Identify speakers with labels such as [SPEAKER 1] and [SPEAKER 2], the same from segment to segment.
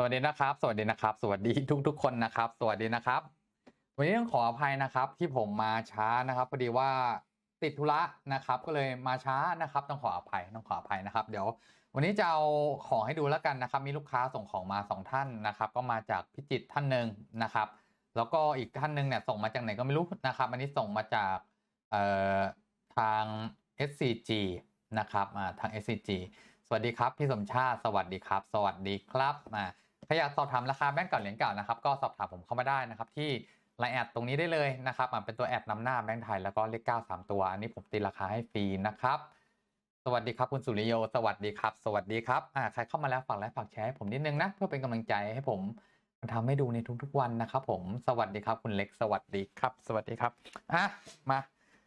[SPEAKER 1] สวัสดีนะครับ สวัสดีนะครับ สวัสดีทุกทุก ๆ คนนะครับ สวัสดีนะครับ วันนี้ต้องขออภัยนะครับที่ผมมาช้านะครับพอดีว่าติดธุระนะครับ ก็เลยมาช้านะครับ ต้องขออภัยต้องขออภัยนะครับ เดี๋ยว วันนี้จะเอาของให้ดูแล้วกันนะครับ มีลูกค้าส่งของมาสองท่านนะครับ ก็มาจากพิจิตท่านหนึ่งนะครับ แล้วก็อีกท่านหนึ่งเนี่ยส่งมาจากไหนก็ไม่รู้นะครับ อันนี้ส่งมาจากทาง SCG นะครับทาง SCG สวัสดีครับ พี่สมชาติสวัสดีครับ สวัสดีครับอ่า ถ้าอยากสอบถามราคาแบงก์เก่าเหรียญเก่านะครับก็สอบถามผมเข้ามาได้นะครับที่ไลน์แอดตรงนี้ได้เลยนะครับอ่าเป็นตัวแอดนำหน้าแบงก์ไทยแล้วก็เลข9 3ตัว อันนี้ผมตีราคาให้ฟรีนะครับ สวัสดีครับคุณสุริโย สวัสดีครับ สวัสดีครับอ่าใครเข้ามาแล้วฝากไลค์ฝากแชร์ให้ผมนิดนึงนะเพื่อเป็นกำลังใจให้ผมมาทำให้ดูในทุกๆวันนะครับผมสวัสดีครับคุณเล็กสวัสดีครับ สวัสดีครับอะมา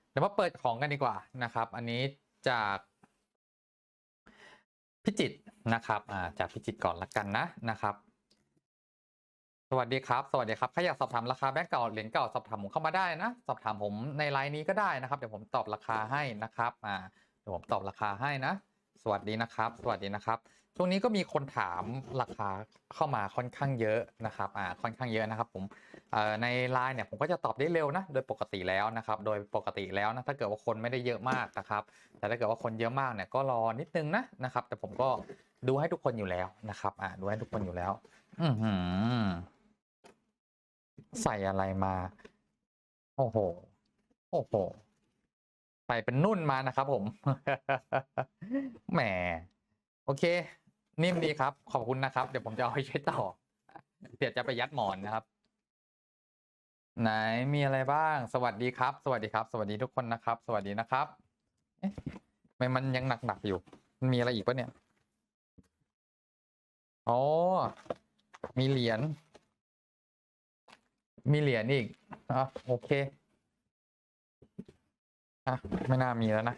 [SPEAKER 1] เดี๋ยวมาเปิดของกันดีกว่านะครับ อันนี้จากพิจิตนะครับอ่าจากพิจิตก่อนละกันนะนะครับ สวัสดีครับสวัสดีครับใครอยากสอบถามราคาแบงก์เก่าเหรียญเก่าสอบถามผมเข้ามาได้นะ สอบถามผมในไลน์นี้ก็ได้นะครับ เดี๋ยวผมตอบราคาให้นะครับอ่าเดี๋ยวผมตอบราคาให้นะ สวัสดีนะครับ สวัสดีนะครับช่วงนี้ก็มีคนถามราคาเข้ามาค่อนข้างเยอะนะครับอ่าค่อนข้างเยอะนะครับ ผมเอ่อในไลน์เนี่ยผมก็จะตอบได้เร็วนะโดยปกติแล้วนะครับ โดยปกติแล้วนะถ้าเกิดว่าคนไม่ได้เยอะมากนะครับ แต่ถ้าเกิดว่าคนเยอะมากเนี่ยก็รอนิดนึงนะนะครับ แต่ผมก็ดูให้ทุกคนอยู่แล้วนะครับ อ่าดูให้ทุกคนอยู่แล้ว อือหือ ใส่อะไรมา โอ้โห โอ้โห ใส่เป็นนุ่นมานะครับผม แหม โอเค นิ่มดีครับ ขอบคุณนะครับ เดี๋ยวผมจะเอาไปใช้ต่อ เดี๋ยวจะไปยัดหมอนนะครับ ไหนมีอะไรบ้าง สวัสดีครับ สวัสดีครับ สวัสดีทุกคนนะครับ สวัสดีนะครับ เอ๊ะไมมันยังหนักๆอยู่ มันมีอะไรอีกปะเนี่ย อ๋อ มีเหรียญ มีเหรียญอีกอะโอเค อะ ไม่น่ามีแล้วนะ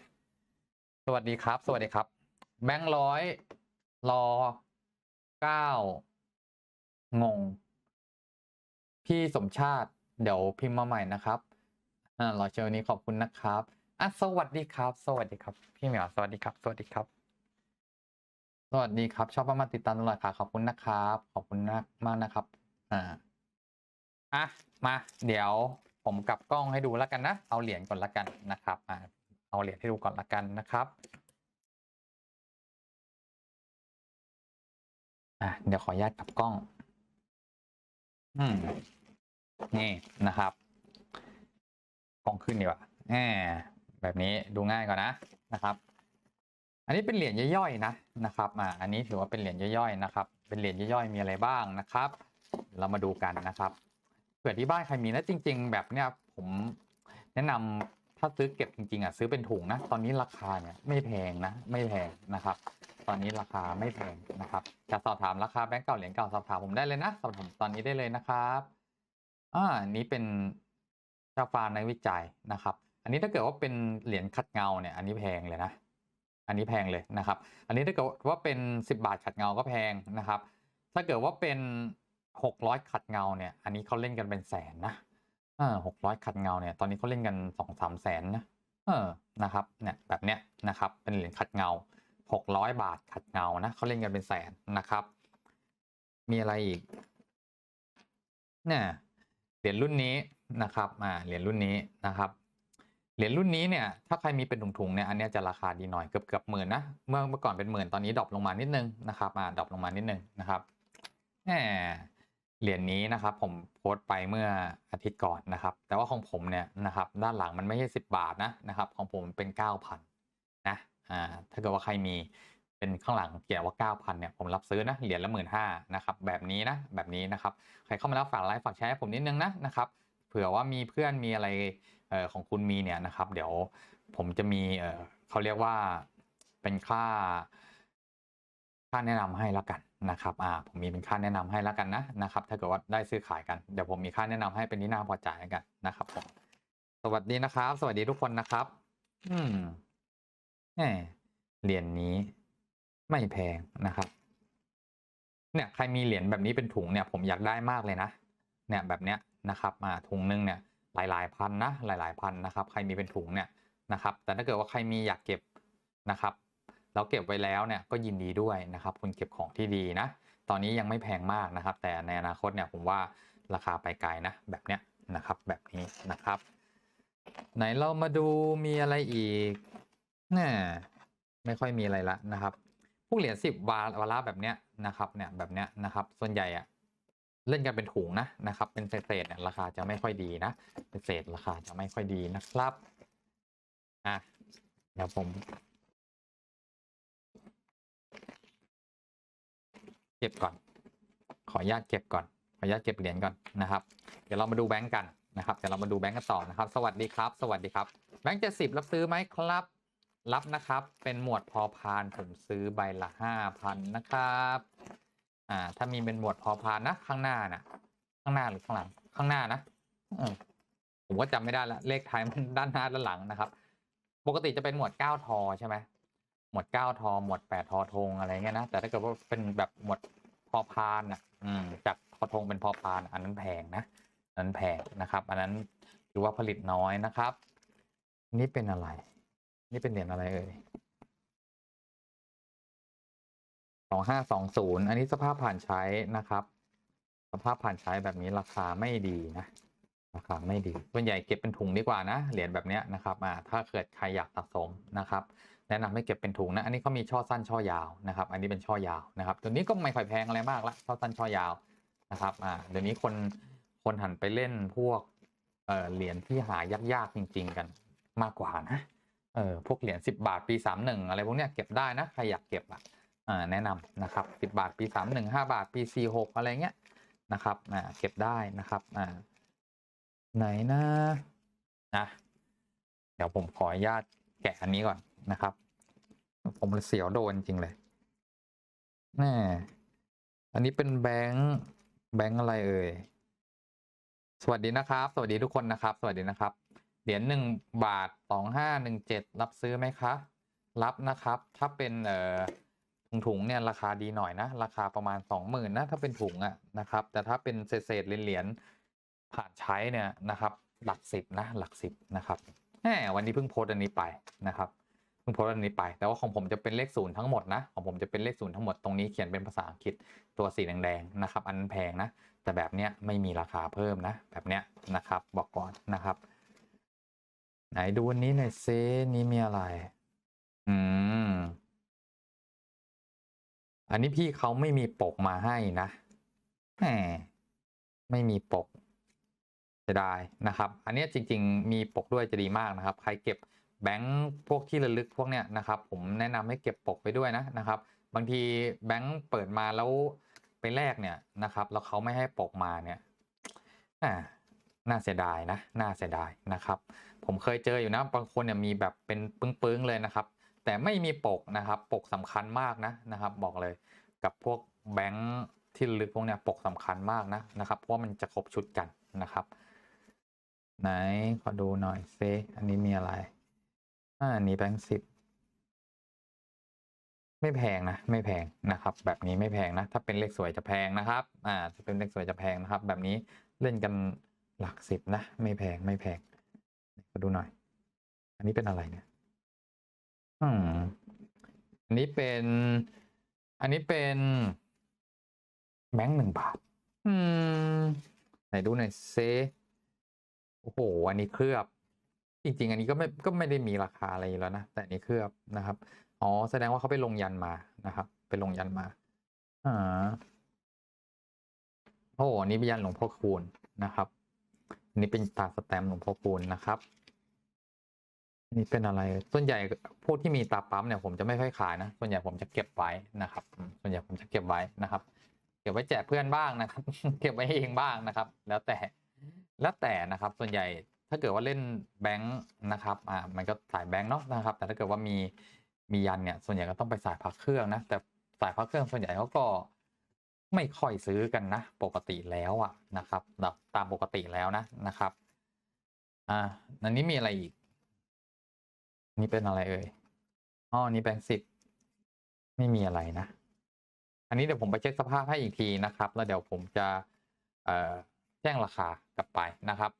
[SPEAKER 1] สวัสดีครับ สวัสดีครับ แบงค์ร้อยรอเก้างง พี่สมชาติ เดี๋ยวพิมพ์มาใหม่นะครับ อ่ารอเชิญนี้ขอบคุณนะครับ อะ สวัสดีครับ สวัสดีครับ พี่เหมียวสวัสดีครับ สวัสดีครับ สวัสดีครับ ชอบมาติดตามตลอดค่ะ ขอบคุณนะครับ ขอบคุณมากมากนะครับ อ่า อะมาเดี๋ยวผมกลับกล้องให้ดูแล้วกันนะ เอาเหรียญก่อนละกันนะครับอ่าเอาเหรียญให้ดูก่อนละกันนะครับอะเดี๋ยวขออนุญาตกลับกล้อง อืมนี่นะครับกล้องขึ้นดีกว่าแหมแบบนี้ดูง่ายกว่านะนะครับ อันนี้เป็นเหรียญย่อยๆนะนะครับอ่าอันนี้ถือว่าเป็นเหรียญย่อยๆนะครับ เป็นเหรียญย่อยๆมีอะไรบ้างนะครับ เรามาดูกันนะครับ ผื่อที่บ้านใครมีนะจริง ๆ แบบเนี้ยผมแนะนำถ้าซื้อเก็บจริงๆอะซื้อเป็นถุงนะ ตอนนี้ราคาเนี่ยไม่แพงนะ ไม่แพงนะครับ ตอนนี้ราคาไม่แพงนะครับจะสอบถามราคาแบงก์เก่าเหรียญเก่าสอบถามผมได้เลยนะ สอบถามตอนนี้ได้เลยนะครับอ่าอันนี้เป็นเจ้าฟ้าในวิจัยนะครับ อันนี้ถ้าเกิดว่าเป็นเหรียญขัดเงาเนี่ยอันนี้แพงเลยนะ อันนี้แพงเลยนะครับ อันนี้ถ้าเกิดว่าเป็น 10 บาทขัดเงาก็แพงนะครับ ถ้าเกิดว่าเป็น 600ขัดเงาเนี่ย อันนี้เขาเล่นกันเป็นแสนนะเออ600ขัดเงาเนี่ย ตอนนี้เขาเล่นกัน2 3แสนนะ เออ นะครับ เนี่ย แบบเนี้ยนะครับ เป็นเหรียญขัดเงา600บาทขัดเงานะเขาเล่นกันเป็นแสนนะครับ มีอะไรอีก เนี่ย เหรียญรุ่นนี้นะครับ อ่า เหรียญรุ่นนี้นะครับ เหรียญรุ่นนี้เนี่ย ถ้าใครมีเป็นถุงๆเนี่ย อันนี้จะราคาดีหน่อยเกือบเกือบหมื่นนะ เมื่อเมื่อก่อนเป็นหมื่น ตอนนี้ดรอปลงมานิดนึงนะครับ อ่า ดรอปลงมานิดนึงนะครับแหม เหรียญนี้นะครับผมโพสต์ไปเมื่ออาทิตย์ก่อนนะครับ แต่ว่าของผมเนี่ยนะครับด้านหลังมันไม่ใช่สิบบาทนะนะครับ ของผมเป็นเก้าพันนะอ่าถ้าเกิดว่าใครมีเป็นข้างหลังเขียนว่าเก้าพันเนี่ยผมรับซื้อนะเหรียญละหมื่นห้านะครับแบบนี้นะแบบนี้นะครับใครเข้ามาแล้วฝากไลค์ฝากแชร์ให้ผมนิดนึงนะนะครับเผื่อว่ามีเพื่อนมีอะไรเอ่อของคุณมีเนี่ยนะครับ เดี๋ยวผมจะมีเอ่อเขาเรียกว่าเป็นค่าค่าแนะนำให้แล้วกัน นะครับอ่าผมมีเป็นค่าแนะนำให้แล้วกันนะนะครับ ถ้าเกิดว่าได้ซื้อขายกัน เดี๋ยวผมมีค่าแนะนำให้เป็นที่น่าพอใจกันนะครับผมสวัสดีนะครับ สวัสดีทุกคนนะครับ อืมแหมเหรียญนี้ไม่แพงนะครับ เนี่ยใครมีเหรียญแบบนี้เป็นถุงเนี่ย ผมอยากได้มากเลยนะ เนี่ยแบบเนี้ยนะครับอ่าถุงนึงเนี่ย หลายๆพันนะหลายๆพันนะครับ ใครมีเป็นถุงเนี่ยนะครับ แต่ถ้าเกิดว่าใครมีอยากเก็บนะครับ แล้วเก็บไว้แล้วเนี่ยก็ยินดีด้วยนะครับคุณเก็บของที่ดีนะ ตอนนี้ยังไม่แพงมากนะครับ แต่ในอนาคตเนี่ยผมว่าราคาไปไกลนะแบบเนี้ยนะครับแบบนี้นะครับ ไหนเรามาดูมีอะไรอีกน่ไม่ค่อยมีอะไรละนะครับพวกเหรียญสิบวาลาระแบบเนี้ยนะครับเนี่ยแบบเนี้ยนะครับส่วนใหญ่อะเล่นกันเป็นถุงนะนะครับ เป็นเศษเนี่ยราคาจะไม่ค่อยดีนะเป็นเศษราคาจะไม่ค่อยดีนะครับอะเดี๋ยวผม ก็บก่อน ขออนุญาตเก็บก่อน ขออนุญาตเก็บเหรียญก่อนนะครับ เดี๋ยวเรามาดูแบงก์กันนะครับ เดี๋ยวเรามาดูแบงก์กันต่อนะครับ สวัสดีครับ สวัสดีครับ แบงก์เจ็ดสิบรับซื้อไหมครับ รับนะครับ เป็นหมวดพอพานผมซื้อใบละห้าพันนะครับ อ่า ถ้ามีเป็นหมวดพอพานนะ ข้างหน้านะข้างหน้าหรือข้างหลัง ข้างหน้านะผมก็จำไม่ได้ละ เลขท้ายมันด้านหน้าด้านหลังนะครับ ปกติจะเป็นหมวดเก้าทอใช่ไหมหมวดเก้าทอหมวดแปดทอทงอะไรเงี้ยนะแต่ถ้าเกิดว่าเป็นแบบหมวด อพานอะอืมจากทอทงเป็นพอพาน อันนั้นแพงนะอันนั้นแพงนะครับ อันนั้นถือว่าผลิตน้อยนะครับ นี่เป็นอะไร นี่เป็นเหรียญอะไรเอ่ยสองห้าสองศูนย์อันนี้สภาพผ่านใช้นะครับ สภาพผ่านใช้แบบนี้ราคาไม่ดีนะราคาไม่ดีส่วนใหญ่เก็บเป็นถุงดีกว่านะเหรียญแบบเนี้ยนะครับอ่าถ้าเกิดใครอยากสะสมนะครับ แนะนำให้เก็บเป็นถุงนะ อันนี้เขามีช่อสั้นช่อยาวนะครับ อันนี้เป็นช่อยาวนะครับ ตัวนี้ก็ไม่ค่อยแพงอะไรมากละช่อสั้นช่อยาวนะครับ อ่า เดี๋ยวนี้คนคนหันไปเล่นพวกเอ่อเหรียญที่หายากๆจริง ๆ กันมากกว่านะ เออพวกเหรียญสิบาทปีสามหนึ่งอะไรพวกเนี้ยเก็บได้นะ ใครอยากเก็บอะอ่าแนะนำนะครับสิบาทปีสามหนึ่งห้าบาทปีสี่หกอะไรเงี้ยนะครับอ่าเก็บได้นะครับอ่าไหนนะนะเดี๋ยวผมขออนุญาตแกะอันนี้ก่อน นะครับ ผมเสียวโดนจริงเลยแน่อันนี้เป็นแบงค์แบงค์อะไรเอ่ยสวัสดีนะครับ สวัสดีทุกคนนะครับ สวัสดีนะครับ เหรียญหนึ่งบาทสองห้าหนึ่งเจ็ดรับซื้อไหมคะ รับนะครับ ถ้าเป็นเอ่อถุงถุงเนี่ยราคาดีหน่อยนะ ราคาประมาณสองหมื่นนะถ้าเป็นถุงอะนะครับ แต่ถ้าเป็นเศษๆเหรียญผ่านใช้เนี่ยนะครับ หลักสิบนะ หลักสิบนะครับแหมวันนี้เพิ่งโพสต์อันนี้ไปนะครับ เพิ่งโพสต์อันนี้ไป แต่ว่าของผมจะเป็นเลขศูนย์ทั้งหมดนะ ของผมจะเป็นเลขศูนย์ทั้งหมด ตรงนี้เขียนเป็นภาษาอังกฤษตัวสีแดงๆนะครับ อันแพงนะ แต่แบบเนี้ยไม่มีราคาเพิ่มนะ แบบเนี้ยนะครับ บอกก่อนนะครับ ไหนดูอันนี้หน่อยซนี่มีอะไร อืม อันนี้พี่เขาไม่มีปกมาให้นะแหมไม่มีปกจะได้นะครับ อันเนี้ยจริง ๆ มีปกด้วยจะดีมากนะครับ ใครเก็บ แบงค์พวกที่ระลึกพวกเนี้ยนะครับ ผมแนะนำให้เก็บปกไปด้วยนะนะครับ บางทีแบงค์เปิดมาแล้วไปแลกเนี่ยนะครับแล้วเขาไม่ให้ปกมาเนี่ยอ่าน่าเสียดายนะน่าเสียดายนะครับ ผมเคยเจออยู่นะบางคนเนี่ยมีแบบเป็นปึ้งๆเลยนะครับ แต่ไม่มีปกนะครับ ปกสำคัญมากนะนะครับ บอกเลยกับพวกแบงค์ที่ระลึกพวกเนี้ยปกสำคัญมากนะนะครับ เพราะมันจะครบชุดกันนะครับ ไหนขอดูหน่อยเซอันนี้มีอะไร อ่านนี้แบงค์สิบไม่แพงนะ ไม่แพงนะครับ แบบนี้ไม่แพงนะ ถ้าเป็นเลขสวยจะแพงนะครับ อ่าถ้าเป็นเลขสวยจะแพงนะครับ แบบนี้เล่นกันหลักสิบนะ ไม่แพงไม่แพงมาดูหน่อย อันนี้เป็นอะไรเนี่ยอืมอันนี้เป็น อันนี้เป็นแบงค์หนึ่งบาท อืม ไหนดูหน่อยเซโอ้โห อันนี้เคลือบ จริง ๆ อันนี้ก็ไม่ก็ไม่ได้มีราคาอะไรแล้วนะ แต่อันนี้เคลือบนะครับ อ๋อ แสดงว่าเขาไปลงยันมานะครับ ไปลงยันมาอ่าโอ้อันนี้เป็นยันหลวงพ่อคูณนะครับอันนี้เป็นตาสแตมหลวงพ่อคูณนะครับอันนี้เป็นอะไร ส่วนใหญ่พวกที่มีตาปั๊มเนี่ยผมจะไม่ค่อยขายนะ ส่วนใหญ่ผมจะเก็บไว้นะครับ ส่วนใหญ่ผมจะเก็บไว้นะครับ เก็บไว้แจกเพื่อนบ้างนะครับ เก็บไว้เองบ้างนะครับ แล้วแต่ แล้วแต่นะครับ ส่วนใหญ่ ถ้าเกิดว่าเล่นแบงค์นะครับอ่ามันก็สายแบงค์เนาะนะครับ แต่ถ้าเกิดว่ามีมียันเนี่ยส่วนใหญ่ก็ต้องไปสายพักเครื่องนะแต่สายพักเครื่องส่วนใหญ่เขาก็ไม่ค่อยซื้อกันนะ ปกติแล้วอะนะครับแบบตามปกติแล้วนะนะครับอ่าอันนี้มีอะไรอีก นี่เป็นอะไรเอ่ยอ๋อนี่แบงค์สิบไม่มีอะไรนะ อันนี้เดี๋ยวผมไปเช็คสภาพให้อีกทีนะครับ แล้วเดี๋ยวผมจะเอ่อแจ้งราคากลับไปนะครับ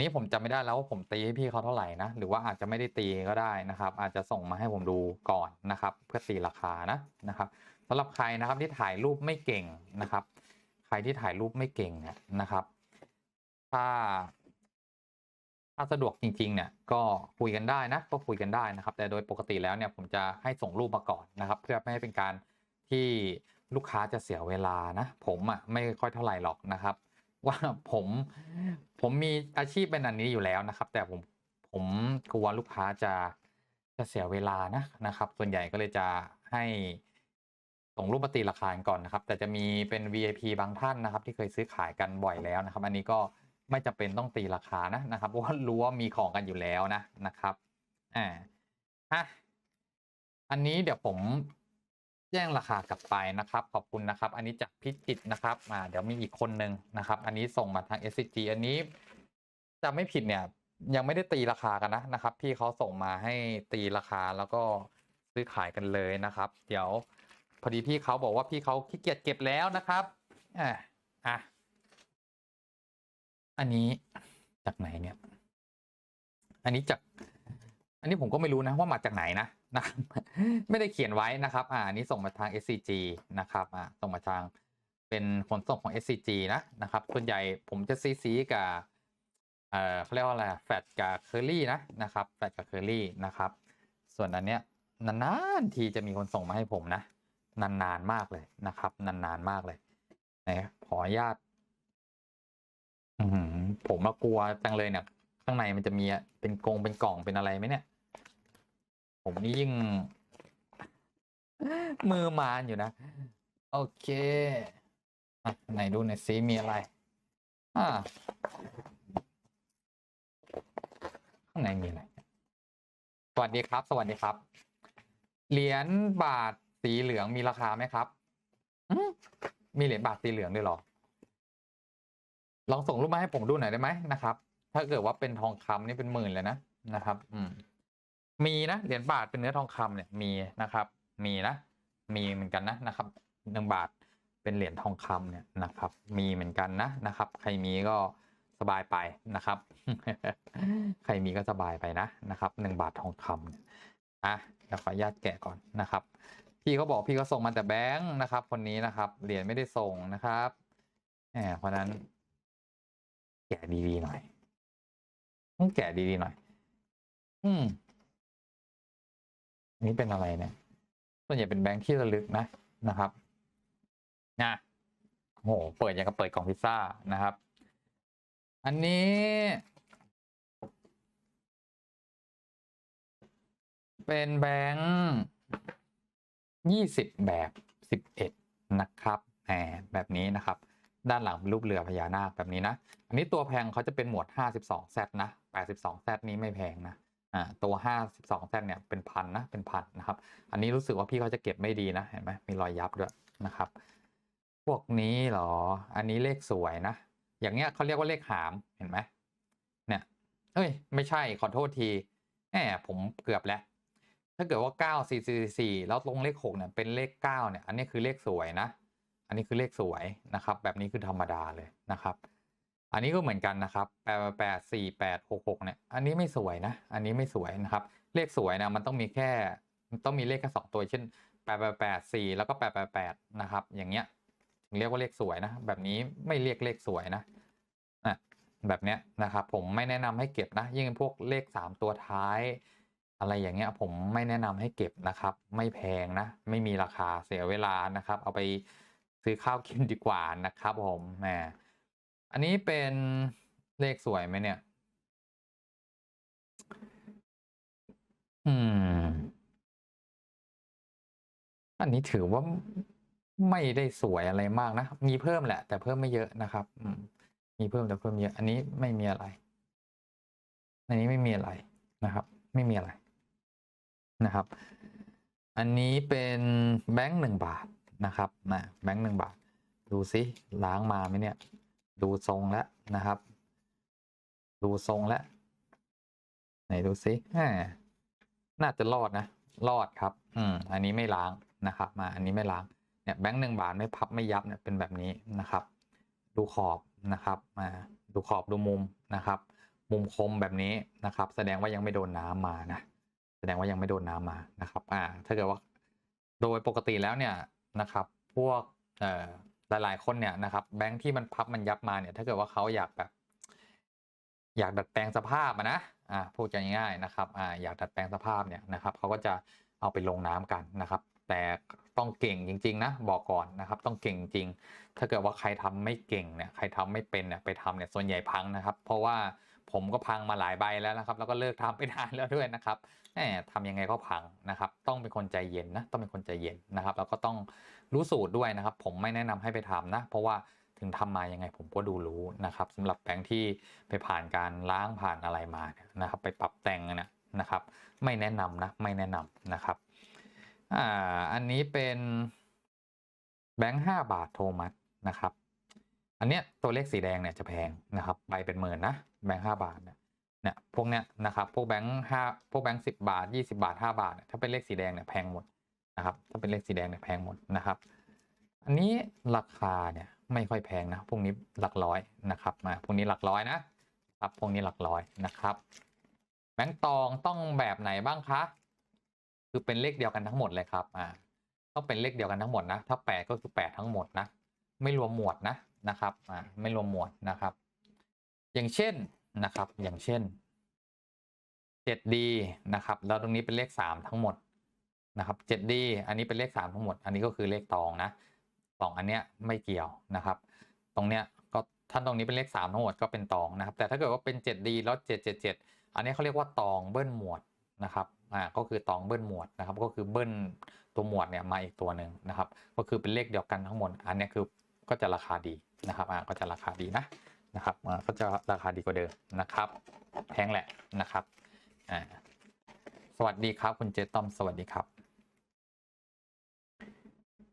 [SPEAKER 1] นี้ผมจำไม่ได้แล้วว่าผมตีให้พี่เขาเท่าไหร่นะ หรือว่าอาจจะไม่ได้ตีก็ได้นะครับ อาจจะส่งมาให้ผมดูก่อนนะครับ เพื่อตีราคานะนะครับสำหรับใครนะครับที่ถ่ายรูปไม่เก่งนะครับ ใครที่ถ่ายรูปไม่เก่งเนี่ยนะครับ ถ้าถ้าสะดวกจริงๆเนี่ยก็คุยกันได้นะ ก็คุยกันได้นะครับ แต่โดยปกติแล้วเนี่ยผมจะให้ส่งรูปมาก่อนนะครับ เพื่อไม่ให้เป็นการที่ลูกค้าจะเสียเวลานะ ผมอะไม่ค่อยเท่าไหร่หรอกนะครับ ว่าผมผมมีอาชีพเป็นอันนี้อยู่แล้วนะครับ แต่ผมผมกลัวลูกค้าจะจะเสียเวลานะนะครับ ส่วนใหญ่ก็เลยจะให้ส่งรูปมาตีราคาก่อนนะครับ แต่จะมีเป็น VIP บางท่านนะครับ ที่เคยซื้อขายกันบ่อยแล้วนะครับ อันนี้ก็ไม่จำเป็นต้องตีราคานะนะครับ เพราะว่ารู้ว่ามีของกันอยู่แล้วนะนะครับอ่าอะอันนี้เดี๋ยวผม แจ้งราคากลับไปนะครับ ขอบคุณนะครับ อันนี้จากพิจิตนะครับอ่าเดี๋ยวมีอีกคนหนึ่งนะครับ อันนี้ส่งมาทาง SCG อันนี้จะไม่ผิดเนี่ยยังไม่ได้ตีราคากันนะนะครับ พี่เขาส่งมาให้ตีราคาแล้วก็ซื้อขายกันเลยนะครับ เดี๋ยวพอดีพี่เขาบอกว่าพี่เขาขี้เกียจเก็บแล้วนะครับอะอะอันนี้จากไหนเนี่ย อันนี้จาก อันนี้ผมก็ไม่รู้นะว่ามาจากไหนนะ นะไม่ได้เขียนไว้นะครับอ่านี้ส่งมาทาง SCG นะครับอ่าส่งมาทางเป็นขนส่งของ SCG นะนะครับส่วนใหญ่ผมจะซีซีกับเอ่อเขาเรียกว่าอะไรแฟดกับเคอรี่นะนะครับแฟดกับเคอรี่นะครับ ส่วนอันเนี้ยนานๆทีจะมีคนส่งมาให้ผมนะ นานๆมากเลยนะครับ นานๆมากเลยไหนขออนุญาตผมมากลัวจังเลยเนี่ยข้างในมันจะมีเป็นกงเป็นกล่องเป็นอะไรไหมเนี่ย ผมนี่ยิ่ง มือมานอยู่นะ โอเคอะไหนดูหน่อยซิมีอะไร อ่าข้างในมีอะไร สวัสดีครับ สวัสดีครับ เหรียญบาทสีเหลืองมีราคาไหมครับมีเหรียญบาทสีเหลืองด้วยหรอ ลองส่งรูปมาให้ผมดูหน่อยได้ไหมนะครับ ถ้าเกิดว่าเป็นทองคำนี่เป็นหมื่นเลยนะนะครับ อืม มีนะเหรียญบาทเป็นเนื้อทองคำเนี่ยมีนะครับ มีนะ มีเหมือนกันนะนะครับหนึ่งบาทเป็นเหรียญทองคำเนี่ยนะครับ มีเหมือนกันนะนะครับ ใครมีก็สบายไปนะครับ ใครมีก็สบายไปนะนะครับหนึ่งบาททองคำเนี่ยอะเดี๋ยวขออนุญาตแกะก่อนนะครับ พี่เขาบอกพี่เขาส่งมาแต่แบงค์นะครับ คนนี้นะครับเหรียญไม่ได้ส่งนะครับแหมเพราะนั้น แกะดีๆหน่อยต้องแกะดีๆหน่อย อืม นนี้เป็นอะไรเนี่ยส่วนใหญ่เป็นแบงค์ที่ระลึกนะนะครับนะโหเปิดอย่างกับเปิดกล่องพิซซ่านะครับ อันนี้ เป็นแบงค์ยี่สิบแบบสิบเอ็ดนะครับแหมแบบนี้นะครับ ด้านหลังเป็นรูปเรือพญานาคแบบนี้นะ อันนี้ตัวแพงเขาจะเป็นหมวด 52 Z นะ 82 Z นี้ไม่แพงนะ อ่าตัว 52 Z เนี่ยเป็นพันนะเป็นพันนะครับ อันนี้รู้สึกว่าพี่เขาจะเก็บไม่ดีนะเห็นไหมมีรอยยับด้วยนะครับ พวกนี้เหรอ อันนี้เลขสวยนะ อย่างเงี้ยเขาเรียกว่าเลขหามเห็นไหมเนี่ยเอ้ยไม่ใช่ขอโทษทีแหมผมเกือบแล้วถ้าเกิดว่า 9 4 4 4 แล้วตรงเลข 6 เนี่ย เป็นเลข 9 เนี่ย อันนี้คือเลขสวยนะ อันนี้คือเลขสวยนะครับ แบบนี้คือธรรมดาเลยนะครับ อันนี้ก็เหมือนกันนะครับแปดแปดสี่แปดหกหกเนี่ย อันนี้ไม่สวยนะ อันนี้ไม่สวยนะครับ เลขสวยนะมันต้องมีแค่ต้องมีเลขแค่สองตัว เช่นแปดแปดแปดสี่แล้วก็แปดแปดแปดนะครับ อย่างเงี้ยถึงเรียกว่าเลขสวยนะ แบบนี้ไม่เรียกเลขสวยนะอะแบบเนี้ยนะครับ ผมไม่แนะนำให้เก็บนะ ยิ่งพวกเลขสามตัวท้าย อะไรอย่างเงี้ย ผมไม่แนะนำให้เก็บนะครับ ไม่แพงนะ ไม่มีราคาเสียเวลานะครับ เอาไปซื้อข้าวกินดีกว่านะครับ ผมแหม อันนี้เป็นเลขสวยไหมเนี่ย อืม อันนี้ถือว่าไม่ได้สวยอะไรมากนะ มีเพิ่มแหละ แต่เพิ่มไม่เยอะนะครับอืมมีเพิ่มแต่เพิ่มเยอะ อันนี้ไม่มีอะไร อันนี้ไม่มีอะไรนะครับ ไม่มีอะไรนะครับ อันนี้เป็นแบงค์หนึ่งบาทนะครับนะแบงค์หนึ่งบาท ดูซิล้างมาไหมเนี่ย ดูทรงแล้วนะครับ ดูทรงแล้วไหนดูซิน่าจะรอดนะ รอดครับ อืม อันนี้ไม่ล้างนะครับ มา อันนี้ไม่ล้าง เนี่ยแบงค์หนึ่งบาทไม่พับไม่ยับเนี่ยเป็นแบบนี้นะครับ ดูขอบนะครับ มา ดูขอบดูมุมนะครับ มุมคมแบบนี้นะครับ แสดงว่ายังไม่โดนน้ำมานะ แสดงว่ายังไม่โดนน้ำมานะครับ อ่า ถ้าเกิดว่า โดยปกติแล้วเนี่ยนะครับ พวก เอ่อ หลายๆ คนเนี่ยนะครับแบงค์ที่มันพับมันยับมาเนี่ยถ้าเกิดว่าเขาอยากแบบ อยากดัดแปลงสภาพนะอ่าพูดง่ายๆนะครับอ่าอยากดัดแปลงสภาพเนี่ยนะครับเขาก็จะเอาไปลงน้ำกันนะครับ แต่ต้องเก่งจริง ๆ นะ บอกก่อนนะครับ ต้องเก่งจริง ถ้าเกิดว่าใครทำไม่เก่งเนี่ยใครทำไม่เป็นเนี่ยไปทำเนี่ยส่วนใหญ่พังนะครับ เพราะว่าผมก็พังมาหลายใบแล้วนะครับ แล้วก็เลิกทำไปนานแล้วด้วยนะครับแหมทำยังไงก็พังนะครับ ต้องเป็นคนใจเย็นนะต้องเป็นคนใจเย็นนะครับ แล้วก็ต้อง รู้สูตรด้วยนะครับ ผมไม่แนะนำให้ไปทำนะ เพราะว่าถึงทำมายังไงผมก็ดูรู้นะครับสำหรับแบงค์ที่ไปผ่านการล้างผ่านอะไรมาเนี่ยนะครับ ไปปรับแต่งนี่ยนะครับ ไม่แนะนำนะไม่แนะนำนะครับอ่าอันนี้เป็นแบงค์ห้าบาทโทมัสนะครับ อันเนี้ยตัวเลขสีแดงเนี่ยจะแพงนะครับใบเป็นหมื่นนะแบงค์ห้าบาทเนี่ยเนี่ยพวกเนี้ยนะครับพวกแบงค์ห้าพวกแบงค์สิบบาทยี่สิบาทห้าบาทเนี่ยถ้าเป็นเลขสีแดงเนี่ยแพงหมด นะครับถ้าเป็นเลขสีแดงเนี่ยแพงหมดนะครับ อันนี้ราคาเนี่ยไม่ค่อยแพงนะพวกนี้หลักร้อยนะครับมาพวกนี้หลักร้อยนะครับพวกนี้หลักร้อยนะครับแบงค์ตองต้องแบบไหนบ้างคะคือเป็นเลขเดียวกันทั้งหมดเลยครับอ่าต้องเป็นเลขเดียวกันทั้งหมดนะถ้าแปดก็คือแปดทั้งหมดนะไม่รวมหมวดนะนะครับอ่าไม่รวมหมวดนะครับ อย่างเช่นนะครับอย่างเช่น 7D นะครับแล้วตรงนี้เป็นเลขสามทั้งหมด นะครับ 7D อันนี้เป็นเลขสามทั้งหมด อันนี้ก็คือเลขตองนะสองอันเนี้ยไม่เกี่ยวนะครับ ตรงเนี้ยก็ท่านตรงนี้เป็นเลขสามทั้งหมดก็เป็นตองนะครับ แต่ถ้าเกิดว่าเป็น 7D แล้ว 777 อันนี้เขาเรียกว่าตองเบิ้ลหมวดนะครับอ่าก็คือตองเบิ้ลหมวดนะครับ ก็คือเบิ้ลตัวหมวดเนี่ยมาอีกตัวหนึ่งนะครับ ก็คือเป็นเลขเดียวกันทั้งหมด อันนี้คือก็จะราคาดีนะครับอ่าก็จะราคาดีนะนะครับอ่าก็จะราคาดีกว่าเดิมนะครับแพงแหละนะครับอ่าสวัสดีครับคุณเจต้อมสวัสดีครับ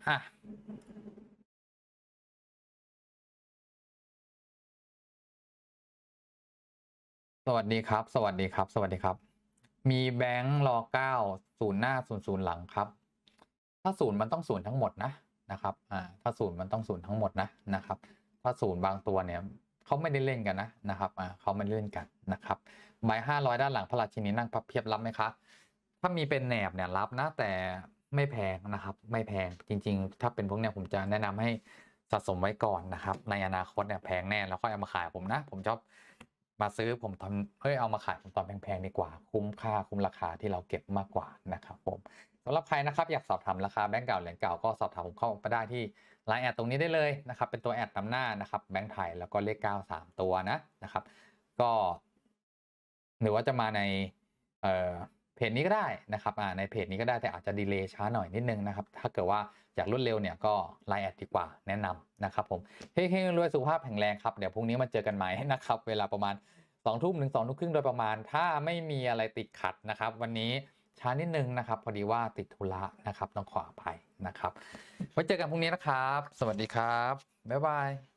[SPEAKER 1] อะสวัสดีครับ สวัสดีครับ สวัสดีครับ มีแบงค์รอเก้าศูนย์หน้าศูนย์ศูนย์หลังครับ ถ้าศูนย์มันต้องศูนย์ทั้งหมดนะนะครับอ่าถ้าศูนย์มันต้องศูนย์ทั้งหมดนะนะครับ ถ้าศูนย์บางตัวเนี่ยเขาไม่ได้เล่นกันนะนะครับอ่าเขาไม่ได้เล่นกันนะครับใบห้าร้อยด้านหลังพระราชินีนั่งพับเพียบรับไหมคะถ้ามีเป็นแหนบเนี่ยรับนะแต่ ไม่แพงนะครับ ไม่แพงจริง ๆ ถ้าเป็นพวกเนี้ยผมจะแนะนำให้สะสมไว้ก่อนนะครับ ในอนาคตเนี่ยแพงแน่แล้วค่อยเอามาขายผมนะ ผมชอบมาซื้อผมทำเฮ้ยเอามาขายผมตอนแพงๆดีกว่า คุ้มค่าคุ้มราคาที่เราเก็บมากกว่านะครับผมสำหรับใครนะครับอยากสอบถามราคาแบงก์เก่าเหรียญเก่าก็สอบถามผมเข้ามาได้ที่ไลน์แอดตรงนี้ได้เลยนะครับเป็นตัวแอดนำหน้านะครับแบงก์ไทยแล้วก็เลขเก้าสามตัวนะนะครับ ก็ หรือว่าจะมาในเอ่อ เพจนี้ก็ได้นะครับอ่าในเพจนี้ก็ได้แต่อาจจะดีเลย์ช้าหน่อยนิดนึงนะครับ ถ้าเกิดว่าอยากรวดเร็วเนี่ยก็ไลน์แอดดีกว่าแนะนำนะครับผมเฮ้ยรวยสุขภาพแข็งแรงครับ เดี๋ยวพรุ่งนี้มาเจอกันใหม่นะครับ เวลาประมาณ2องทุ่มถึงสองทุ่มครึ่งโดยประมาณ ถ้าไม่มีอะไรติดขัดนะครับ วันนี้ช้านิดนึงนะครับ พอดีว่าติดธุระนะครับต้องขออภัยนะครับไว้เจอกันพรุ่งนี้นะครับ สวัสดีครับบ๊ายบาย